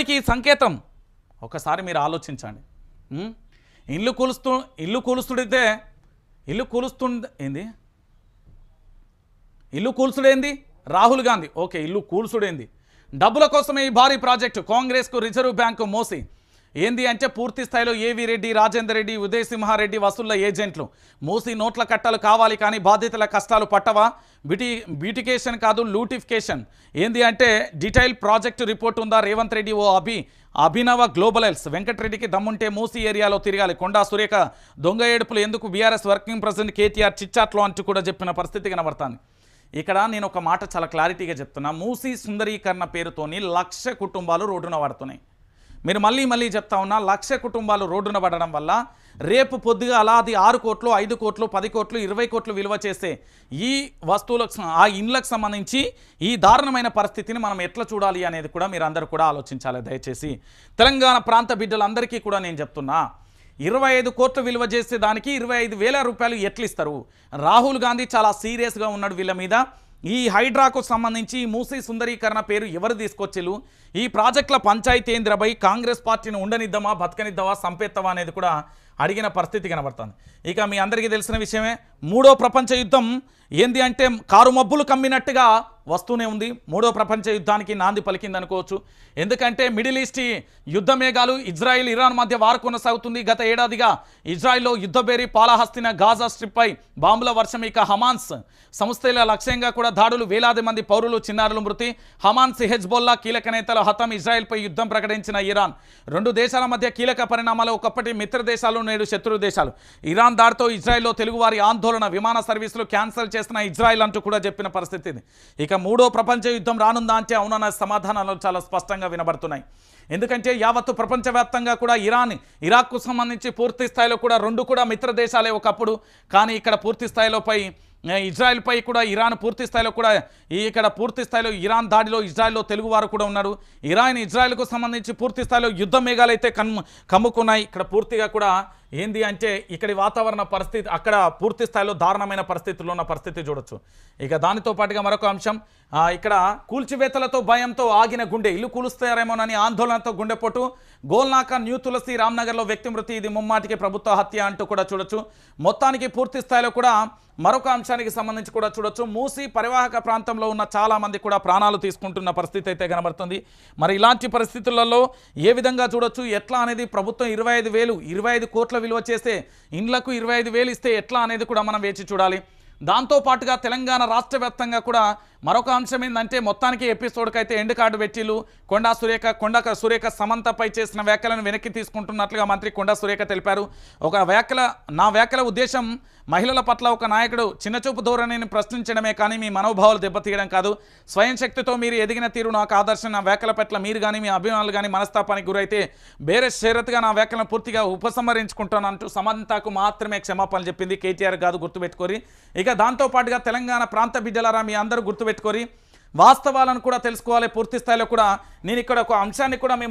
ఎవరికి ఈ సంకేతం? ఒకసారి మీరు ఆలోచించండి. ఇల్లు కూలుస్తూ ఇల్లు కూలుస్తుడితే ఇల్లు కూలుస్తు ఏంది? ఇల్లు కూల్చుడేంది? రాహుల్ గాంధీ. ఓకే ఇల్లు కూల్చుడేంది. డబ్బుల కోసమే ఈ భారీ ప్రాజెక్టు. కాంగ్రెస్కు రిజర్వ్ బ్యాంకు మోసి ఏంది అంటే పూర్తి స్థాయిలో ఏవి రెడ్డి రాజేందర్ రెడ్డి ఉదయసింహారెడ్డి వసూళ్ళ ఏజెంట్లు? మూసి నోట్ల కట్టలు కావాలి కానీ బాధితుల కష్టాలు పట్టవా? బిటి బ్యూటికేషన్ కాదు లూటిఫికేషన్. ఏంది అంటే డీటెయిల్ ప్రాజెక్టు రిపోర్ట్ ఉందా? రేవంత్ రెడ్డి ఓ అభి అభినవ గ్లోబలైల్స్ వెంకటరెడ్డికి దమ్ముంటే మూసి ఏరియాలో తిరగాలి. కొండా సురేఖ దొంగ ఏడుపులు ఎందుకు బీఆర్ఎస్ వర్కింగ్ ప్రెసిడెంట్ కేటీఆర్ చిచ్చాట్లో అంటూ కూడా చెప్పిన పరిస్థితి కనబడుతుంది. ఇక్కడ నేను ఒక మాట చాలా క్లారిటీగా చెప్తున్నా. మూసీ సుందరీకరణ పేరుతోని లక్ష కుటుంబాలు రోడ్డున పడుతున్నాయి. మీరు మళ్ళీ మళ్ళీ చెప్తా ఉన్నా లక్ష కుటుంబాలు రోడ్డున పడడం వల్ల రేపు పొద్దుగా అలా అది ఆరు కోట్లు ఐదు కోట్లు పది కోట్లు ఇరవై కోట్లు విలువ చేసే ఈ వస్తువులకు ఆ ఇండ్లకు సంబంధించి ఈ దారుణమైన పరిస్థితిని మనం ఎట్లా చూడాలి అనేది కూడా మీరు అందరూ కూడా ఆలోచించాలి దయచేసి. తెలంగాణ ప్రాంత బిడ్డలందరికీ కూడా నేను చెప్తున్నా ఇరవై ఐదు కోట్లు విలువ చేసే దానికి ఇరవై ఐదు వేల రూపాయలు ఎట్లు ఇస్తారు రాహుల్ గాంధీ చాలా సీరియస్గా ఉన్నాడు వీళ్ళ మీద. ఈ హైడ్రాకు సంబంధించి ఈ మూసీ సుందరీకరణ పేరు ఎవరు తీసుకొచ్చిలు ఈ ప్రాజెక్టుల పంచాయతీంద్రపై కాంగ్రెస్ పార్టీని ఉండనిద్దామా బతకనిద్దామా సంపేత్తవా అనేది కూడా అడిగిన పరిస్థితి కనబడుతుంది. ఇక మీ అందరికీ తెలిసిన విషయమే మూడో ప్రపంచ యుద్ధం ఏంది అంటే కారు మబ్బులు కమ్మినట్టుగా వస్తూనే ఉంది. మూడో ప్రపంచ యుద్ధానికి నాంది పలికింది అనుకోవచ్చు. ఎందుకంటే మిడిల్ ఈస్ట్ యుద్ధమేఘాలు ఇజ్రాయిల్ ఇరాన్ మధ్య వారు కొనసాగుతుంది. గత ఏడాదిగా ఇజ్రాయిల్లో యుద్ధబేరి పాలహస్తిన గాజా స్ట్రిప్పై బాంబుల వర్షం ఇక హమాన్స్ సంస్థల లక్ష్యంగా కూడా దాడులు వేలాది మంది పౌరులు చిన్నారులు మృతి. హమాన్స్ హెజ్బోల్లా కీలక నేతలు హతం ఇజ్రాయిల్పై యుద్ధం ప్రకటించిన ఇరాన్. రెండు దేశాల మధ్య కీలక పరిణామాలు ఒకప్పటి మిత్ర దేశాలు నేడు శత్రు దేశాలు. ఇరాన్ దాడితో ఇజ్రాయిల్లో తెలుగువారి ఆందోళన విమాన సర్వీసులు క్యాన్సిల్ చేసిన ఇజ్రాయెల్ అంటూ కూడా చెప్పిన పరిస్థితి ఇక మూడో ప్రపంచ యుద్ధం రానుందా అంటే అవునన్న సమాధానాలు చాలా స్పష్టంగా వినబడుతున్నాయి. ఎందుకంటే యావత్తు ప్రపంచవ్యాప్తంగా కూడా ఇరాన్ ఇరాక్కు సంబంధించి పూర్తి స్థాయిలో కూడా రెండు కూడా మిత్ర దేశాలే ఒకప్పుడు. కానీ ఇక్కడ పూర్తి స్థాయిలోపై ఇజ్రాయెల్పై కూడా ఇరాన్ పూర్తి స్థాయిలో కూడా ఈ ఇక్కడ పూర్తి స్థాయిలో ఇరాన్ దాడిలో ఇజ్రాయెల్లో తెలుగువారు కూడా ఉన్నారు. ఇరాన్ ఇజ్రాయెల్కు సంబంధించి పూర్తి స్థాయిలో యుద్ధ మేఘాలు అయితే కమ్ము కమ్ముకున్నాయి. ఇక్కడ పూర్తిగా కూడా ఏంది అంటే ఇక్కడి వాతావరణ పరిస్థితి అక్కడ పూర్తి స్థాయిలో దారుణమైన పరిస్థితుల్లో ఉన్న పరిస్థితి చూడొచ్చు. ఇక దానితో పాటుగా మరొక అంశం ఇక్కడ కూల్చివేతలతో భయంతో ఆగిన గుండె ఇల్లు కూలుస్తారేమోనని ఆందోళనతో గుండెపోటు గోల్నాక న్యూ తులసి రామ్నగర్లో వ్యక్తి మృతి ఇది ముమ్మాటికి ప్రభుత్వ హత్య అంటూ కూడా చూడొచ్చు. మొత్తానికి పూర్తి స్థాయిలో కూడా మరొక అంశానికి సంబంధించి కూడా చూడొచ్చు. మూసి పరివాహక ప్రాంతంలో ఉన్న చాలామంది కూడా ప్రాణాలు తీసుకుంటున్న పరిస్థితి అయితే కనబడుతుంది. మరి ఇలాంటి పరిస్థితులలో ఏ విధంగా చూడొచ్చు? ఎట్లా అనేది ప్రభుత్వం ఇరవై ఐదు వేలు ఇరవై ఐదు కోట్ల విలువ చేస్తే ఇండ్లకు ఇరవై ఐదు వేలు ఇస్తే ఎట్లా అనేది కూడా మనం వేచి చూడాలి. దాంతో పాటుగా తెలంగాణ రాష్ట్ర వ్యాప్తంగా కూడా మరొక అంశం ఏంటంటే మొత్తానికి ఎపిసోడ్కి అయితే ఎండ్ కార్డు వెట్టిలు కొండా సురేఖ కొండ సురేఖ సమంతపై చేసిన వ్యాఖ్యలను వెనక్కి తీసుకుంటున్నట్లుగా మంత్రి కొండా సురేఖ తెలిపారు. ఒక వ్యాఖ్యల నా వ్యాఖ్యల ఉద్దేశం మహిళల పట్ల ఒక నాయకుడు చిన్నచూపు ధోరణిని ప్రశ్నించడమే కానీ మీ మనోభావాలు దెబ్బతీయడం కాదు. స్వయం శక్తితో మీరు ఎదిగిన తీరు నాకు ఆదర్శం. నా వ్యాఖ్యల పట్ల మీరు కానీ మీ అభిమానులు కానీ మనస్తాపానికి గురైతే బేరే షరతుగా నా వ్యాఖ్యలను పూర్తిగా ఉపసంహరించుకుంటానంటూ సమంతకు మాత్రమే క్షమాపణలు చెప్పింది కేటీఆర్ కాదు గుర్తుపెట్టుకోరి. ఇక దాంతోపాటుగా తెలంగాణ ప్రాంత బిడ్డలారా మీ అందరూ గుర్తుపెట్టుకోరి. వాస్తవాలను కూడా తెలుసుకోవాలి. పూర్తి స్థాయిలో కూడా నేను ఇక్కడ ఒక అంశాన్ని కూడా మీ